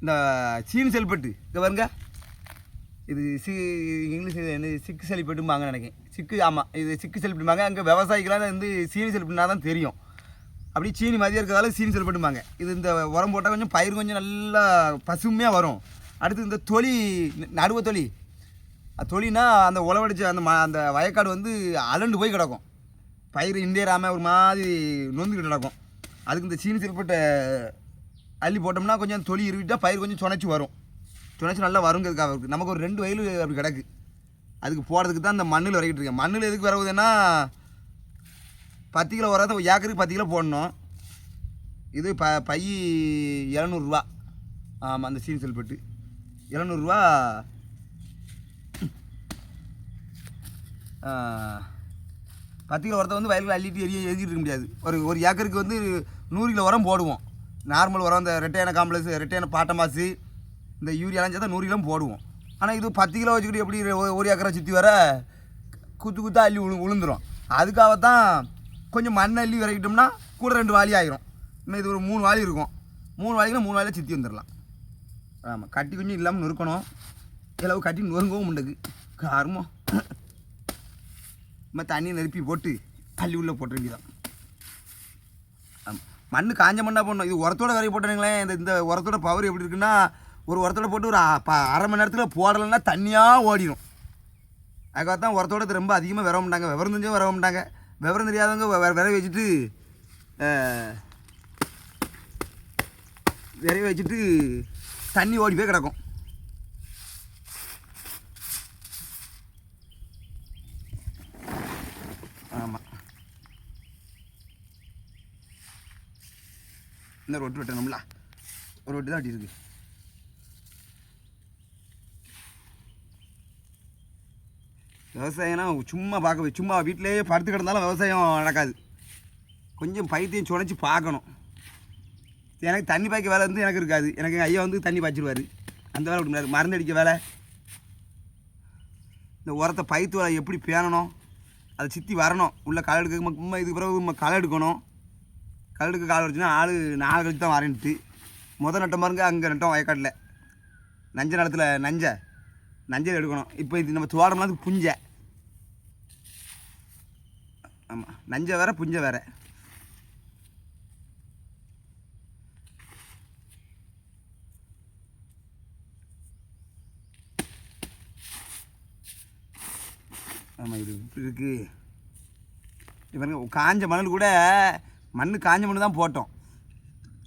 இந்த சீனி செல்பட்டு. இங்கே பாருங்க. இது சி இங்கிலீஷ் என்ன சிக்கு செல்பட்டும்பாங்க நினைக்கிறேன். சிக்கு ஆமாம் இது சிக்கு செல்பட்டும்பாங்க. அங்கே விவசாயிகளாக வந்து சீனி செல்பட்டுனா தான் தெரியும். அப்படி சீனி மதியம் இருக்கிறதால சீனி செல்பட்டும்பாங்க. இது இந்த உரம் போட்டால் கொஞ்சம் பயிர் கொஞ்சம் நல்லா பசுமையாக வரும். அடுத்து இந்த தொலி நடுவ தொலி. அது தொலினா அந்த உழவடிச்ச அந்த ம அந்த வயக்காடு வந்து அலண்டு போய் கிடக்கும். பயிர் இந்தியராமல் ஒரு மாதிரி நொந்துக்கிட்டு கிடக்கும். அதுக்கு இந்த சீனி செல்பட்டை அள்ளி போட்டோம்னா கொஞ்சம் தொழில் இருவிட்டால் பயிர் கொஞ்சம் சுனைச்சி வரும். சுனைச்சி நல்லா வருங்கிறதுக்காக இருக்குது நமக்கு ஒரு ரெண்டு வயலு அப்படி கிடக்கு. அதுக்கு போடுறதுக்கு தான் இந்த மண்ணில் வரைக்கிட்டு இருக்கேன். மண்ணில் எதுக்கு வரவுதுன்னா பத்து கிலோ வராத ஏக்கருக்கு பத்து கிலோ போடணும். இது ப பை இரநூறுவா ஆமாம் அந்த சீன் செல்பட்டு இரநூறுவா பத்து கிலோ உரத்தை வந்து வயலில் அள்ளிட்டு எரிய எழுதிட்டு இருக்க முடியாது. ஒரு ஒரு ஏக்கருக்கு வந்து நூறு கிலோ உரம் போடுவோம். நார்மல் உரம் இந்த ரெட்டையான காம்ப்ளெக்ஸ் ரெட்டையான பாட்டமாசி இந்த யூரியாலாம் சேர்த்தா நூறு கிலோ போடுவோம். ஆனால் இது பத்து கிலோ வச்சுக்கிட்டு எப்படி ஒரு- ஒரு ஏக்கரை சுற்றி வர குத்து குத்தா அள்ளி உழு அதுக்காக தான் கொஞ்சம் மண் அள்ளி விறக்கிட்டோம்னா கூட ரெண்டு வாளி ஆயிரும். இன்னும் இது ஒரு மூணு வாளி இருக்கும். மூணு வாளிக்குன்னா மூணு வாலியில் சுற்றி வந்துடலாம் ஆமாம் கட்டி கொஞ்சம் இல்லாமல் நொறுக்கணும். இளவு கட்டி நொறுங்கவும் உண்டுக்கு. காரமோ. நம்ம தண்ணியை நெருப்பி போட்டு தள்ளி உள்ளே போட்டு வேண்டியதான் மண் காஞ்ச மண்ணாக போடணும். இது உரத்தோட விரைவி போட்டீங்களேன் இந்த இந்த உரத்தோட பவர் எப்படி இருக்குன்னா ஒரு உரத்தோட போட்டு ஒரு அரை மணி நேரத்தில் போடலைன்னா தண்ணியாக ஓடிடும் அதுக்காக தான் உரத்தோட ரொம்ப அதிகமாக விரவ மாட்டாங்க. விவரம் தெரிஞ்சவங்க விரவ மாட்டாங்க. விவரம் தெரியாதவங்க விரை வச்சுட்டு விரைய வச்சுட்டு தண்ணி ஓடி போய் கிடக்கும் ஆமாம் இந்த ரொட்டு வெட்டணும்ல? ஒரு ரொட்டு தான் வெட்டியிருக்கு விவசாயம்னா சும்மா பார்க்க சும்மா வீட்டிலேயே படுத்து கிடந்தாலும் விவசாயம் நடக்காது. கொஞ்சம் பைத்தியம் சுழைச்சி பார்க்கணும். எனக்கு தண்ணி பாய்க்க வேலை வந்து எனக்கு இருக்காது. எனக்கு எங்கள் ஐயா வந்து தண்ணி பாய்ச்சிடுவார் அந்த வேலை விட மருந்து அடிக்க வேலை. இந்த உரத்தை பைத்து வேலை எப்படி பேணணும்? அதை சுற்றி வரணும். உள்ளே களை எடுக்க இதுக்கு பிறகு களை எடுக்கணும். கல்லுக்கு கால் வச்சுன்னா ஆள் நாலு கழிச்சு தான் வரேன்ட்டு முதல் நட்ட பாருங்க அங்கே நட்டோம் வயக்காட்டில். நஞ்ச நிலத்தில் நஞ்சை. நஞ்சை எடுக்கணும். இப்போ இது நம்ம தோட்டம்லாம் புஞ்சை. ஆமாம் நஞ்சை வேற புஞ்சை வேற. ஆமாம் இது இப்படி இருக்கு பாருங்க காஞ்ச மணல் கூட மண் காஞ்ச மண் தான் போட்டோம்.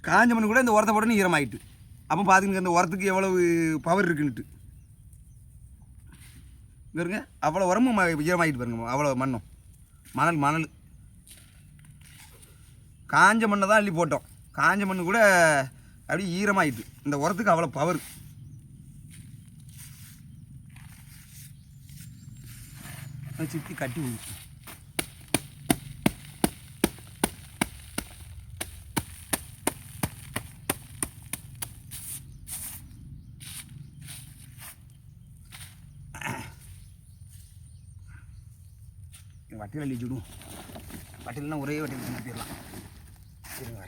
காஞ்ச மண் கூட இந்த உரத்தை போட்டோன்னு ஈரமாயிட்டு. அப்போ பார்த்துங்க இந்த உரத்துக்கு எவ்வளவு பவர் இருக்குன்ட்டு பாருங்க அவ்வளோ உரமும் ம- ஈரமாயிட்டு பாருங்க அவ்வளோ மண்ணும். மணல் மணல். காஞ்ச மண்ணை தான் அள்ளி போட்டோம். காஞ்ச மண் கூட அப்படியே ஈரமாயிட்டு. இந்த உரத்துக்கு அவ்வளோ பவர் சுற்றி கட்டி விடுச்சு வட்டியில் அள்ளி வச்சுடுவோம் ஒரே வட்டியில் செஞ்சு போயிடலாம். இருங்க